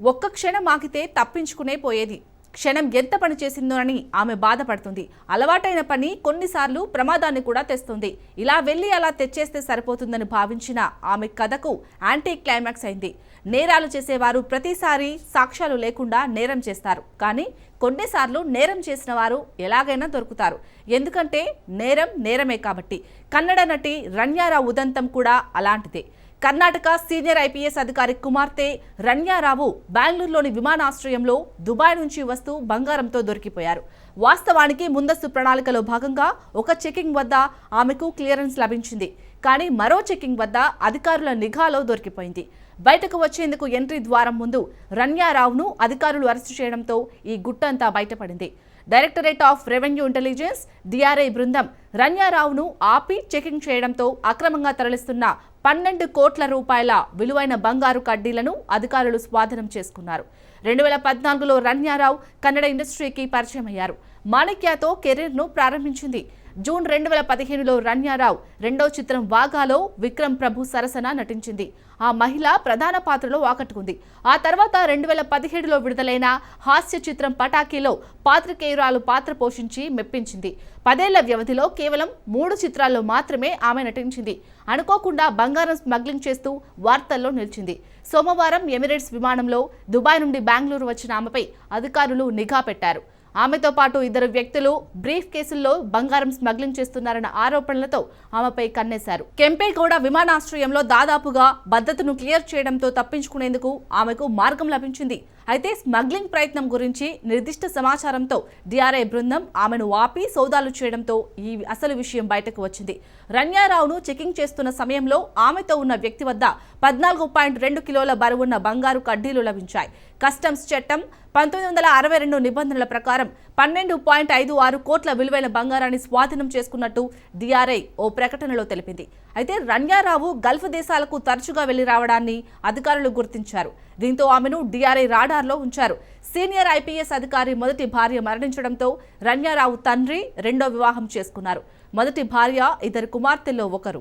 ఒక్క క్షణం ఆగితే తప్పించుకునే పోయేది. క్షణం ఎంత పని చేసిందోనని ఆమె బాధపడుతుంది. అలవాటైన పని కొన్నిసార్లు ప్రమాదాన్ని కూడా తెస్తుంది. ఇలా వెళ్ళి అలా తెచ్చేస్తే సరిపోతుందని భావించిన ఆమె కథకు యాంటీ క్లైమాక్స్ అయింది. నేరాలు చేసేవారు ప్రతిసారి సాక్ష్యాలు లేకుండా నేరం చేస్తారు. కానీ కొన్నిసార్లు నేరం చేసిన వారు ఎలాగైనా దొరుకుతారు. ఎందుకంటే నేరం నేరమే కాబట్టి. కన్నడ నటి రణ్యారావు ఉదంతం కూడా అలాంటిదే. కర్ణాటక సీనియర్ ఐపీఎస్ అధికారి కుమార్తె రణ్యారావు బెంగళూరులోని విమానాశ్రయంలో దుబాయ్ నుంచి వస్తూ బంగారంతో దొరికిపోయారు. వాస్తవానికి ముందస్తు ప్రణాళికలో భాగంగా ఒక చెకింగ్ వద్ద ఆమెకు క్లియరెన్స్ లభించింది. కానీ మరో చెకింగ్ వద్ద అధికారుల నిఘాలో దొరికిపోయింది. బయటకు వచ్చేందుకు ఎంట్రీ ద్వారం ముందు రణ్యారావును అధికారులు అరెస్టు చేయడంతో ఈ గుట్టంతా బయటపడింది. Directorate of revenue intelligence DRI బృందం రన్యారావును ఆపి చెకింగ్ చేయడంతో అక్రమంగా తరలిస్తున్న పన్నెండు కోట్ల రూపాయల విలువైన బంగారు కడ్డీలను అధికారులు స్వాధీనం చేసుకున్నారు. రెండు వేల పద్నాలుగులో రన్యారావు కన్నడ ఇండస్ట్రీకి పరిచయం అయ్యారు మాణిక్యతో కెరీర్ను ప్రారంభించింది జూన్ రెండు వేల పదిహేనులో రన్యారావు రెండో చిత్రం వాగాలో విక్రమ్ ప్రభు సరసన నటించింది. ఆ మహిళ ప్రధాన పాత్రలో ఆకట్టుకుంది. ఆ తర్వాత రెండు వేల పదిహేడులో విడుదలైన హాస్య చిత్రం పటాకీలో పాత్రికేయురాలు పాత్ర పోషించి మెప్పించింది. పదేళ్ళ వ్యవధిలో కేవలం మూడు చిత్రాల్లో మాత్రమే ఆమె నటించింది. అనుకోకుండా బంగారం స్మగ్లింగ్ చేస్తూ వార్తల్లో నిలిచింది. సోమవారం ఎమిరేట్స్ విమానంలో దుబాయ్ నుండి బెంగళూరు వచ్చిన ఆమెపై అధికారులు నిఘా పెట్టారు. ఆమెతో పాటు ఇద్దరు వ్యక్తులు బ్రీఫ్ కేసుల్లో బంగారం స్మగ్లింగ్ చేస్తున్నారన్న ఆరోపణలతో ఆమెపై కన్నేశారు. కెంపేగౌడ విమానాశ్రయంలో దాదాపుగా భద్రతను క్లియర్ చేయడంతో తప్పించుకునేందుకు ఆమెకు మార్గం లభించింది. అయితే స్మగ్లింగ్ ప్రయత్నం గురించి నిర్దిష్ట సమాచారంతో డిఆర్ఐ బృందం ఆమెను ఆపి సోదాలు చేయడంతో ఈ అసలు విషయం బయటకు వచ్చింది. రన్యారావును చెకింగ్ చేస్తున్న సమయంలో ఆమెతో ఉన్న వ్యక్తి వద్ద పద్నాలుగు పాయింట్ రెండు కిలోల బరువున్న బంగారు కడ్డీలు లభించాయి. కస్టమ్స్ చట్టం పంతొమ్మిది వందల అరవై రెండు నిబంధనల ప్రకారం పన్నెండు పాయింట్ ఐదు ఆరు కోట్ల విలువైన బంగారాన్ని స్వాధీనం చేసుకున్నట్టు డిఆర్ఐ ఓ ప్రకటనలో తెలిపింది. అయితే రన్యారావు గల్ఫ్ దేశాలకు తరచుగా వెళ్ళి రావడాన్ని అధికారులు గుర్తించారు. దీంతో ఆమెను డిఆర్ఐ రాడార్లో ఉంచారు. సీనియర్ ఐపీఎస్ అధికారి మొదటి భార్య మరణించడంతో రన్యారావు తండ్రి రెండో వివాహం చేసుకున్నారు. మొదటి భార్య ఇద్దరు కుమార్తెల్లో ఒకరు.